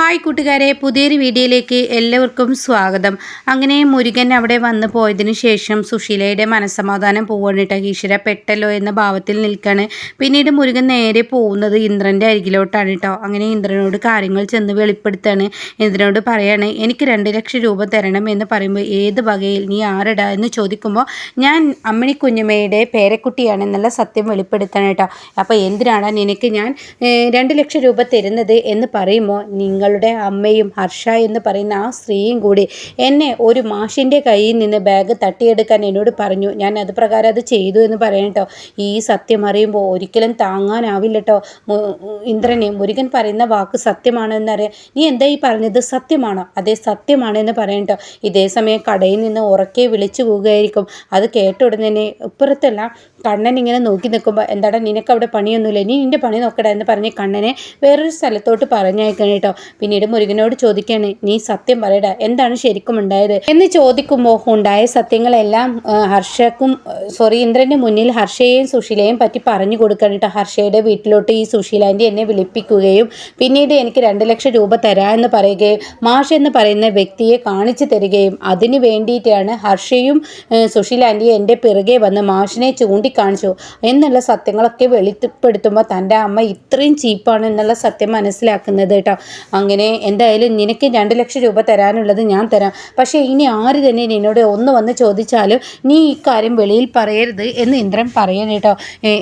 Hi കൂട്ടുകാരെ പുതിയൊരു വീഡിയോയിലേക്ക് എല്ലാവർക്കും സ്വാഗതം. അങ്ങനെ മുരുകൻ അവിടെ വന്നു പോയതിന് ശേഷം സുശീലയുടെ മനസ്സമാധാനം പോകണിട്ട് ഈശ്വര പെട്ടല്ലോ എന്ന ഭാവത്തിൽ നിൽക്കാണ്. പിന്നീട് മുരുകൻ നേരെ പോകുന്നത് ഇന്ദ്രന്റെ അരികിലോട്ടാണ് കേട്ടോ അങ്ങനെ ഇന്ദ്രനോട് കാര്യങ്ങൾ ചെന്ന് വെളിപ്പെടുത്താണ്. ഇന്ദ്രനോട് പറയാണ് എനിക്ക് രണ്ട് ലക്ഷം രൂപ തരണം എന്ന് പറയുമ്പോൾ ഏത് വകയിൽ നീ ആരടാ? എന്ന് ചോദിക്കുമ്പോൾ ഞാൻ അമ്മിണി കുഞ്ഞമ്മയുടെ പേരക്കുട്ടിയാണ് എന്നുള്ള സത്യം വെളിപ്പെടുത്തണം കേട്ടോ അപ്പോൾ എന്തിനാണ് നിനക്ക് ഞാൻ രണ്ട് ലക്ഷം രൂപ തരുന്നത് എന്ന് പറയുമ്പോൾ നിങ്ങളുടെ അമ്മയും ഹർഷ എന്ന് പറയുന്ന ആ സ്ത്രീയും കൂടി എന്നെ ഒരു മാഷിന്റെ കയ്യിൽ നിന്ന് ബാഗ് തട്ടിയെടുക്കാൻ എന്നോട് പറഞ്ഞു. ഞാൻ അത് പ്രകാരം അത് ചെയ്തു എന്ന് പറയട്ടോ ഈ സത്യം അറിയുമ്പോൾ ഒരിക്കലും താങ്ങാനാവില്ല കേട്ടോ ഇന്ദ്രനെ മുരുകൻ പറയുന്ന വാക്ക് സത്യമാണോ എന്നറിയാം നീ എന്താ ഈ പറഞ്ഞത്? സത്യമാണോ? അതേ സത്യമാണ് എന്ന് പറയണം ഇതേ സമയം കടയിൽ നിന്ന് ഉറക്കെ വിളിച്ചു പോവുകയായിരിക്കും. അത് കേട്ട ഉടനെ ഇപ്പുറത്തല്ല കണ്ണൻ ഇങ്ങനെ നോക്കി നിൽക്കുമ്പോൾ എന്താടാ നിനക്ക് അവിടെ പണിയൊന്നുമില്ല? നീ നിന്റെ പണി നോക്കടാ എന്ന് പറഞ്ഞ് കണ്ണനെ വേറൊരു സ്ഥലത്തോട്ട് പറഞ്ഞയക്കണം കേട്ടോ. പിന്നീട് മുരുകനോട് ചോദിക്കാണ് നീ സത്യം പറയടാ എന്താണ് ശരിക്കും ഉണ്ടായത്? എന്ന് ചോദിക്കുമ്പോൾ ഉണ്ടായ സത്യങ്ങളെല്ലാം ഹർഷക്കും സോറി ഇന്ദ്രന്റെ മുന്നിൽ ഹർഷയെയും സുശീലയെയും പറ്റി പറഞ്ഞു കൊടുക്കണം കേട്ടോ. ഹർഷയുടെ വീട്ടിലോട്ട് ഈ സുശീലാന്റെ എന്നെ വിളിപ്പിക്കുകയും പിന്നീട് എനിക്ക് രണ്ട് ലക്ഷം രൂപ തരാമെന്ന് പറയുകയും മാഷ് എന്ന് പറയുന്ന വ്യക്തിയെ കാണിച്ചു തരികയും അതിനു വേണ്ടിയിട്ടാണ് ഹർഷയും സുശീലാന്റിയും എന്റെ പിറകെ വന്ന് മാഷിനെ ചൂണ്ടിക്കാണിച്ചു. എന്നുള്ള സത്യങ്ങളൊക്കെ വെളിപ്പെടുത്തുമ്പോൾ തന്റെ അമ്മ ഇത്രയും ചീപ്പാണ് എന്നുള്ള സത്യം മനസ്സിലാക്കുന്നത് കേട്ടോ. അങ്ങനെ എന്തായാലും നിനക്ക് രണ്ട് ലക്ഷം രൂപ തരാനുള്ളത് ഞാൻ തരാം. പക്ഷേ ഇനി ആര് തന്നെ നിന്നോട് ഒന്ന് വന്ന് ചോദിച്ചാലും നീ ഇക്കാര്യം കാര്യം വെളിയിൽ പറയരുത് എന്ന് ഇന്ദ്രൻ പറയാൻ കേട്ടോ.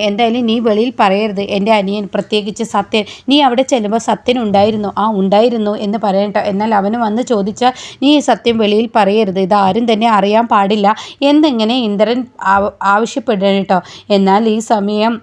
എന്തായാലും നീ വെളിയിൽ പറയരുത്. എന്റെ അനിയൻ പ്രത്യേകിച്ച് സത്യൻ നീ അവിടെ ചെല്ലുമ്പോൾ സത്യൻ ഉണ്ടായിരുന്നു. ആ ഉണ്ടായിരുന്നു എന്ന് പറയട്ടോ എന്നാൽ അവന് വന്ന് ചോദിച്ചാൽ നീ സത്യം വെളിയിൽ പറയരുത്. ഇത് ആരും തന്നെ അറിയാൻ പാടില്ല. എന്നിങ്ങനെ ഇന്ദ്രൻ ആവശ്യപ്പെടണം കേട്ടോ. എന്നാൽ ഈ സമയം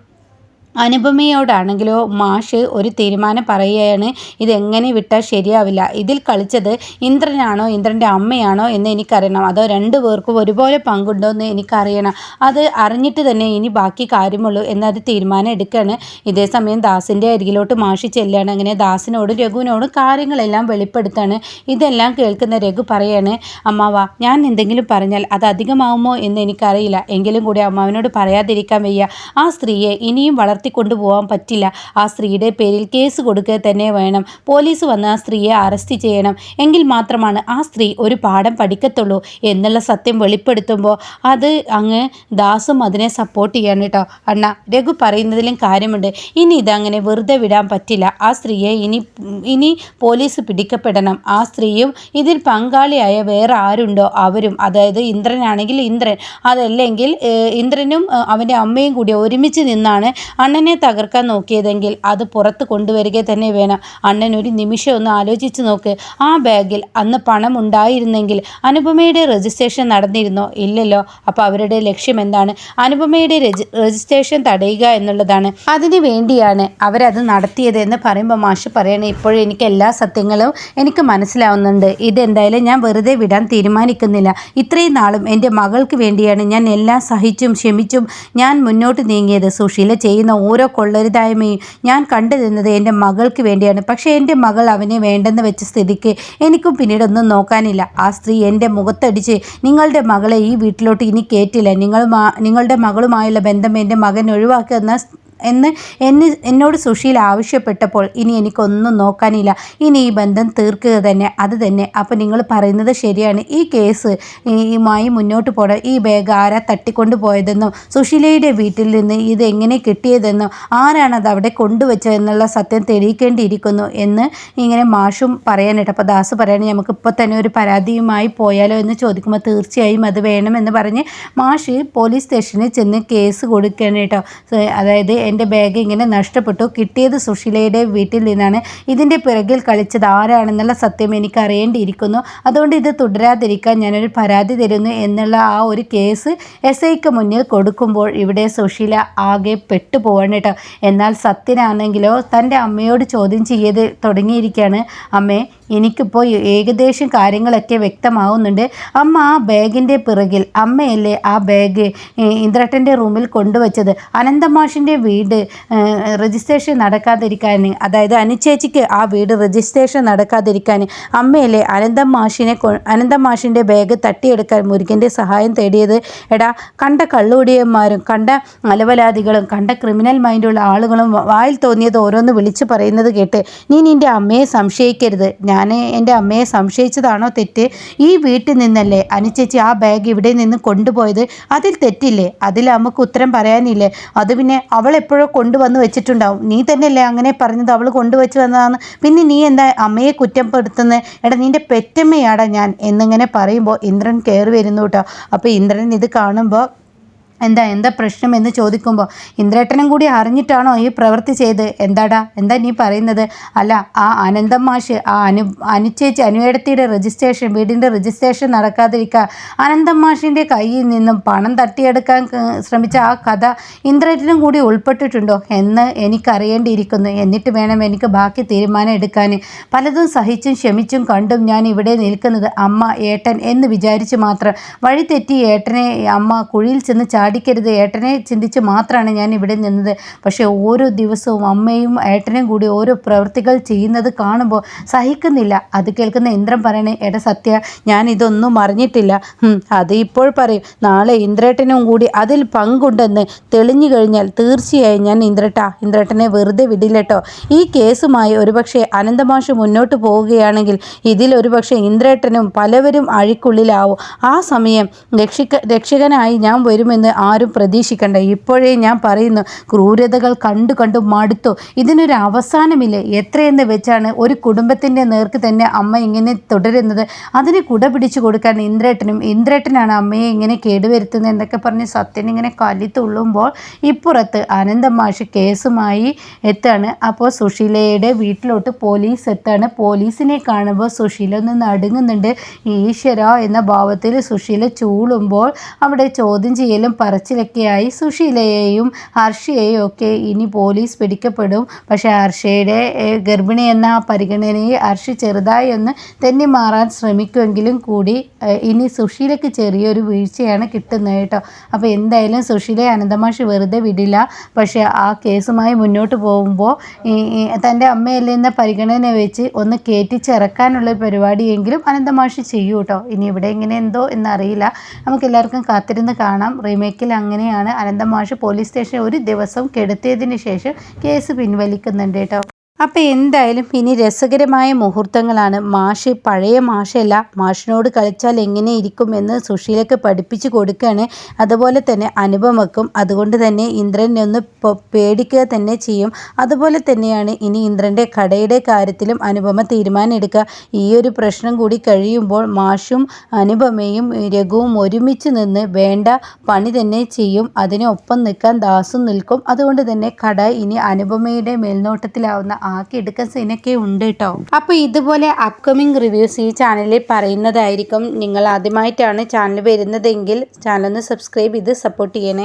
അനുപമയോടാണെങ്കിലോ മാഷ് ഒരു തീരുമാനം പറയുകയാണ് ഇതെങ്ങനെ വിട്ടാൽ ശരിയാവില്ല. ഇതിൽ കളിച്ചത് ഇന്ദ്രനാണോ ഇന്ദ്രന്റെ അമ്മയാണോ എന്ന് എനിക്കറിയണം. അതോ രണ്ടു പേർക്കും ഒരുപോലെ പങ്കുണ്ടോ എന്ന് എനിക്കറിയണം. അത് അറിഞ്ഞിട്ട് തന്നെ ഇനി ബാക്കി കാര്യമുള്ളൂ എന്നത് തീരുമാനം എടുക്കുകയാണ്. ഇതേ സമയം ദാസിന്റെ അരികിലോട്ട് മാഷി ചെല്ലുകയാണ്. അങ്ങനെ ദാസിനോടും രഘുവിനോടും കാര്യങ്ങളെല്ലാം വെളിപ്പെടുത്താണ് ഇതെല്ലാം കേൾക്കുന്ന രഘു പറയാണ് അമ്മാവ ഞാൻ എന്തെങ്കിലും പറഞ്ഞാൽ അത് അധികമാവുമോ എന്ന് എനിക്കറിയില്ല. എങ്കിലും കൂടി അമ്മാവിനോട് പറയാതിരിക്കാൻ വയ്യ. ആ സ്ത്രീയെ ഇനിയും വളർത്തിക്കൊണ്ടു പോകാൻ പറ്റില്ല. ആ സ്ത്രീയുടെ പേരിൽ കേസ് കൊടുക്കുക തന്നെ വേണം. പോലീസ് വന്ന് ആ സ്ത്രീയെ അറസ്റ്റ് ചെയ്യണം. എങ്കിൽ മാത്രമാണ് ആ സ്ത്രീ ഒരു പാഠം പഠിക്കത്തുള്ളൂ എന്നുള്ള സത്യം വെളിപ്പെടുത്തുമ്പോൾ അത് അങ്ങ് ദാസും അതിനെ സപ്പോർട്ട് ചെയ്യാണ് കേട്ടോ. അണ്ണ രഘു പറയുന്നതിലും കാര്യമുണ്ട്. ഇനി ഇതങ്ങനെ വെറുതെ വിടാൻ പറ്റില്ല. ആ സ്ത്രീയെ ഇനി ഇനി പോലീസ് പിടിക്കപ്പെടണം. ആ സ്ത്രീയും ഇതിൽ പങ്കാളിയായ വേറെ ആരുണ്ടോ? അവരും. അതായത് ഇന്ദ്രനാണെങ്കിൽ ഇന്ദ്രൻ. അതല്ലെങ്കിൽ ഇന്ദ്രനും അവന്റെ അമ്മയും കൂടി ഒരുമിച്ച് നിന്നാണ് അണ്ണനെ തകർക്കാൻ നോക്കിയതെങ്കിൽ അത് പുറത്ത് കൊണ്ടുവരിക തന്നെ വേണം. അണ്ണൻ ഒരു നിമിഷം ഒന്ന് ആലോചിച്ച് നോക്ക്. ആ ബാഗിൽ അന്ന് പണം ഉണ്ടായിരുന്നെങ്കിൽ അനുപമയുടെ രജിസ്ട്രേഷൻ നടന്നിരുന്നോ? ഇല്ലല്ലോ. അപ്പോൾ അവരുടെ ലക്ഷ്യം എന്താണ്? അനുപമയുടെ രജിസ്ട്രേഷൻ തടയുക എന്നുള്ളതാണ്. അതിനു വേണ്ടിയാണ് അവരത് നടത്തിയത് എന്ന് പറയുമ്പോൾ മാഷ് പറയണേ ഇപ്പോഴും എനിക്ക് എല്ലാ സത്യങ്ങളും എനിക്ക് മനസ്സിലാവുന്നുണ്ട്. ഇതെന്തായാലും ഞാൻ വെറുതെ വിടാൻ തീരുമാനിക്കുന്നില്ല. ഇത്രയും നാളും എന്റെ മകൾക്ക് വേണ്ടിയാണ് ഞാൻ എല്ലാം സഹിച്ചും ക്ഷമിച്ചും ഞാൻ മുന്നോട്ട് നീങ്ങിയത്. സുശീല ചെയ്യുന്ന ഓരോ കൊള്ളരുതായ്മയും ഞാൻ കണ്ടു നിന്നത് എന്റെ മകൾക്ക് വേണ്ടിയാണ്. പക്ഷേ എന്റെ മകൾ അവനെ വേണ്ടെന്ന് വെച്ച സ്ഥിതിക്ക് എനിക്കും പിന്നീടൊന്നും നോക്കാനില്ല. ആ സ്ത്രീ എന്റെ മുഖത്തടിച്ച് നിങ്ങളുടെ മകളെ ഈ വീട്ടിലോട്ട് ഇനി കയറ്റില്ല നിങ്ങളുമാ നിങ്ങളുടെ മകളുമായുള്ള ബന്ധം എന്റെ മകൻ ഒഴിവാക്കുന്ന എന്ന് എന്നെ എന്നോട് സുശീൽ ആവശ്യപ്പെട്ടപ്പോൾ ഇനി എനിക്കൊന്നും നോക്കാനില്ല. ഇനി ഈ ബന്ധം തീർക്കുക തന്നെ അത് തന്നെ. അപ്പോൾ നിങ്ങൾ പറയുന്നത് ശരിയാണ്. ഈ കേസ് ഈ മുന്നോട്ട് പോകണം ഈ ബാഗ് ആരാ തട്ടിക്കൊണ്ട് പോയതെന്നും സുശീലയുടെ വീട്ടിൽ നിന്ന് ഇത് എങ്ങനെ കിട്ടിയതെന്നും ആരാണത് അവിടെ കൊണ്ടുവച്ചതെന്നുള്ള സത്യം തെളിയിക്കേണ്ടിയിരിക്കുന്നു എന്ന് ഇങ്ങനെ മാഷും പറയാനായിട്ട് അപ്പോൾ ദാസ് പറയുകയാണെങ്കിൽ നമുക്ക് ഇപ്പോൾ തന്നെ ഒരു പരാതിയുമായി പോയാലോ എന്ന് ചോദിക്കുമ്പോൾ തീർച്ചയായും അത് വേണമെന്ന് പറഞ്ഞ് മാഷ് പോലീസ് സ്റ്റേഷനിൽ ചെന്ന് കേസ് കൊടുക്കണം കേട്ടോ. അതായത് എന്റെ ബാഗ് ഇങ്ങനെ നഷ്ടപ്പെട്ടു. കിട്ടിയത് സുശീലയുടെ വീട്ടിൽ നിന്നാണ്. ഇതിന്റെ പിറകിൽ കളിച്ചത് ആരാണെന്നുള്ള സത്യം എനിക്ക് അറിയേണ്ടിയിരിക്കുന്നു. അതുകൊണ്ട് ഇത് തുടരാതിരിക്കാൻ ഞാനൊരു പരാതി തരുന്നു എന്നുള്ള ആ ഒരു കേസ് എസ് ഐക്ക് മുന്നിൽ കൊടുക്കുമ്പോൾ ഇവിടെ സുശീല ആകെ പെട്ടുപോവാണ് കേട്ടോ. എന്നാൽ സത്യനാണെങ്കിലോ തന്റെ അമ്മയോട് ചോദ്യം ചെയ്ത് തുടങ്ങിയിരിക്കുകയാണ് അമ്മേ എനിക്കിപ്പോൾ ഏകദേശം കാര്യങ്ങളൊക്കെ വ്യക്തമാവുന്നുണ്ട്. അമ്മ ആ ബാഗിന്റെ പിറകിൽ അമ്മയല്ലേ ആ ബാഗ് ഇന്ദ്രട്ടന്റെ റൂമിൽ കൊണ്ടുവച്ചത്? അനന്തമാഷിന്റെ വീട് രജിസ്ട്രേഷൻ നടക്കാതിരിക്കാൻ അതായത് അനുചേച്ചിക്ക് ആ വീട് രജിസ്ട്രേഷൻ നടക്കാതിരിക്കാൻ അമ്മയല്ലേ അനന്തമാഷിനെ അനന്തമാഷിന്റെ അനന്തം മാഷിന്റെ ബാഗ് തട്ടിയെടുക്കാൻ മുരുകന്റെ സഹായം തേടിയത്? എടാ കണ്ട കള്ളുടിയന്മാരും കണ്ട അലവലാദികളും കണ്ട ക്രിമിനൽ മൈൻഡുള്ള ആളുകളും വായിൽ തോന്നിയത് ഓരോന്ന് വിളിച്ചു പറയുന്നത് കേട്ട് നീ നിന്റെ അമ്മയെ സംശയിക്കരുത്. ഞാൻ എന്റെ അമ്മയെ സംശയിച്ചതാണോ തെറ്റ്? ഈ വീട്ടിൽ നിന്നല്ലേ അനുചേച്ചി ആ ബാഗ് ഇവിടെ നിന്ന് കൊണ്ടുപോയത്? അതിൽ തെറ്റില്ലേ? അതിൽ നമുക്ക് ഉത്തരം പറയാനില്ലേ? അത് പിന്നെ അവൾ എപ്പോഴോ കൊണ്ടുവന്ന് വെച്ചിട്ടുണ്ടാവും. നീ തന്നെയല്ലേ അങ്ങനെ പറഞ്ഞത് അവൾ കൊണ്ടുവച്ച് വന്നതാണ് പിന്നെ നീ എന്താ അമ്മയെ കുറ്റപ്പെടുത്തുന്നത് എടാ നിന്റെ പെറ്റമ്മയാടാ ഞാൻ. എന്നിങ്ങനെ പറയുമ്പോൾ ഇന്ദ്രൻ കയറി വരുന്നു കേട്ടോ. അപ്പോൾ ഇന്ദ്രൻ ഇത് കാണുമ്പോൾ എന്താ എന്താ പ്രശ്നം എന്ന് ചോദിക്കുമ്പോൾ ഇന്ദ്രേട്ടനും കൂടി അറിഞ്ഞിട്ടാണോ ഈ പ്രവൃത്തി ചെയ്ത്? എന്താടാ എന്താ നീ പറയുന്നത്? അല്ല ആ അനന്തം മാഷ് ആ അനു അനുചേച്ചി അനുവേടത്തിയുടെ രജിസ്ട്രേഷൻ വീടിന്റെ രജിസ്ട്രേഷൻ നടക്കാതിരിക്കുക അനന്തം മാഷിന്റെ കയ്യിൽ നിന്നും പണം തട്ടിയെടുക്കാൻ ശ്രമിച്ച ആ കഥ ഇന്ദ്രേട്ടനും കൂടി ഉൾപ്പെട്ടിട്ടുണ്ടോ എന്ന് എനിക്കറിയേണ്ടിയിരിക്കുന്നു. എന്നിട്ട് വേണം എനിക്ക് ബാക്കി തീരുമാനം എടുക്കാൻ പലതും സഹിച്ചും ക്ഷമിച്ചും കണ്ടും ഞാൻ ഇവിടെ നിൽക്കുന്നത് അമ്മ ഏട്ടൻ എന്ന് വിചാരിച്ച് മാത്രം. വഴി തെറ്റി ഏട്ടനെ അമ്മ കുഴിയിൽ ചെന്ന് ചാടിക്കരുത് ഏട്ടനെ ചിന്തിച്ച് മാത്രമാണ് ഞാൻ ഇവിടെ നിന്നത്. പക്ഷേ ഓരോ ദിവസവും അമ്മയും ഏട്ടനും കൂടി ഓരോ പ്രവൃത്തികൾ ചെയ്യുന്നത് കാണുമ്പോൾ സഹിക്കുന്നില്ല. അത് കേൾക്കുന്ന ഇന്ദ്രം പറയണേ എടാ സത്യ ഞാൻ ഇതൊന്നും അറിഞ്ഞിട്ടില്ല. അത് ഇപ്പോൾ പറയും. നാളെ ഇന്ദ്രേട്ടനും കൂടി അതിൽ പങ്കുണ്ടെന്ന് തെളിഞ്ഞു കഴിഞ്ഞാൽ തീർച്ചയായും ഞാൻ ഇന്ദ്രട്ട ഇന്ദ്രേട്ടനെ വെറുതെ വിടില്ലട്ടോ ഈ കേസുമായി ഒരുപക്ഷെ അനന്തമാഷ് മുന്നോട്ട് പോവുകയാണെങ്കിൽ ഇതിൽ ഒരുപക്ഷെ ഇന്ദ്രേട്ടനും പലവരും അഴിക്കുള്ളിലാവും. ആ സമയം രക്ഷിക്ക രക്ഷകനായി ഞാൻ വരുമെന്ന് ആരും പ്രതീക്ഷിക്കണ്ട. ഇപ്പോഴേ ഞാൻ പറയുന്നു ക്രൂരതകൾ കണ്ടു കണ്ടു മടുത്തു. ഇതിനൊരു അവസാനമില്ല? എത്രയെന്ന് വെച്ചാണ് ഒരു കുടുംബത്തിന്റെ നേർക്ക് തന്നെ അമ്മ ഇങ്ങനെ തുടരുന്നത്. അതിന് കുട പിടിച്ചു കൊടുക്കാൻ ഇന്ദ്രേട്ടനും ഇന്ദ്രേട്ടനാണ് അമ്മയെ ഇങ്ങനെ കേടുവരുത്തുന്നത് എന്നൊക്കെ പറഞ്ഞ് സത്യൻ ഇങ്ങനെ കലി തുള്ളുമ്പോൾ ഇപ്പുറത്ത് അനന്തമാഷ് കേസുമായി എത്താണ്. അപ്പോൾ സുശീലയുടെ വീട്ടിലോട്ട് പോലീസ് എത്താണ്. പോലീസിനെ കാണുമ്പോൾ സുശീല ഒന്ന് നടുങ്ങുന്നുണ്ട്. ഈശ്വര എന്ന ഭാവത്തിൽ സുശീല ചൂളുമ്പോൾ അവിടെ ചോദ്യം ചെയ്യലും പറച്ചിലൊക്കെയായി സുശീലയെയും ഹർഷയെയും ഒക്കെ ഇനി പോലീസ് പിടിക്കപ്പെടും. പക്ഷേ ഹർഷയുടെ ഗർഭിണി എന്ന പരിഗണനയെ ഹർഷി ചെറുതായി ഒന്ന് തെന്നി മാറാൻ ശ്രമിക്കുമെങ്കിലും കൂടി ഇനി സുശീലയ്ക്ക് ചെറിയൊരു വീഴ്ചയാണ് കിട്ടുന്നത് കേട്ടോ. അപ്പോൾ എന്തായാലും സുശീലയെ അനന്തമാഷ് വെറുതെ വിടില്ല. പക്ഷേ ആ കേസുമായി മുന്നോട്ട് പോകുമ്പോൾ തന്റെ അമ്മയല്ലേ എന്ന പരിഗണന വെച്ച് ഒന്ന് കയറ്റിച്ചിറക്കാനുള്ള പരിപാടിയെങ്കിലും അനന്തമാഷ് ചെയ്യൂ കേട്ടോ. ഇനി ഇവിടെ എങ്ങനെ എന്തോ എന്നറിയില്ല. നമുക്ക് എല്ലാവർക്കും കാത്തിരുന്ന് കാണാം. റീമേക്ക് കേക്കിൽ അങ്ങനെയാണ്. അനന്തമാഷ് പോലീസ് സ്റ്റേഷനിൽ ഒരു ദിവസം കെടുത്തിയതിന് ശേഷം കേസ് പിൻവലിക്കുന്നുണ്ട് കേട്ടോ. അപ്പോൾ എന്തായാലും ഇനി രസകരമായ മുഹൂർത്തങ്ങളാണ്. മാഷ് പഴയ മാഷല്ല. മാഷിനോട് കളിച്ചാൽ എങ്ങനെ ഇരിക്കുമെന്ന് സുശീലക്ക് പഠിപ്പിച്ചു കൊടുക്കുകയാണ് അതുപോലെ തന്നെ അനുപമക്കും അതുകൊണ്ട് തന്നെ ഇന്ദ്രനെ ഒന്ന് പേടിക്കുക തന്നെ ചെയ്യും. അതുപോലെ തന്നെയാണ് ഇനി ഇന്ദ്രന്റെ കടയുടെ കാര്യത്തിലും അനുപമ തീരുമാനം എടുക്കുക ഈ ഒരു പ്രശ്നം കൂടി കഴിയുമ്പോൾ മാഷും അനുപമയും രഘുവും ഒരുമിച്ച് നിന്ന് വേണ്ട പണി തന്നെ ചെയ്യും. അതിനൊപ്പം നിൽക്കാൻ ദാസും നിൽക്കും. അതുകൊണ്ട് തന്നെ കട ഇനി അനുപമയുടെ മേൽനോട്ടത്തിലാവുന്ന ആക്കിയെടുക്കാൻ സീനൊക്കെ ഉണ്ട് കേട്ടോ അപ്പോൾ ഇതുപോലെ അപ്കമിങ് റിവ്യൂസ് ഈ ചാനലിൽ പറയുന്നതായിരിക്കും. നിങ്ങൾ ആദ്യമായിട്ടാണ് ചാനൽ വരുന്നതെങ്കിൽ ചാനൽ ഒന്ന് സബ്സ്ക്രൈബ് ചെയ്ത് സപ്പോർട്ട് ചെയ്യണേ.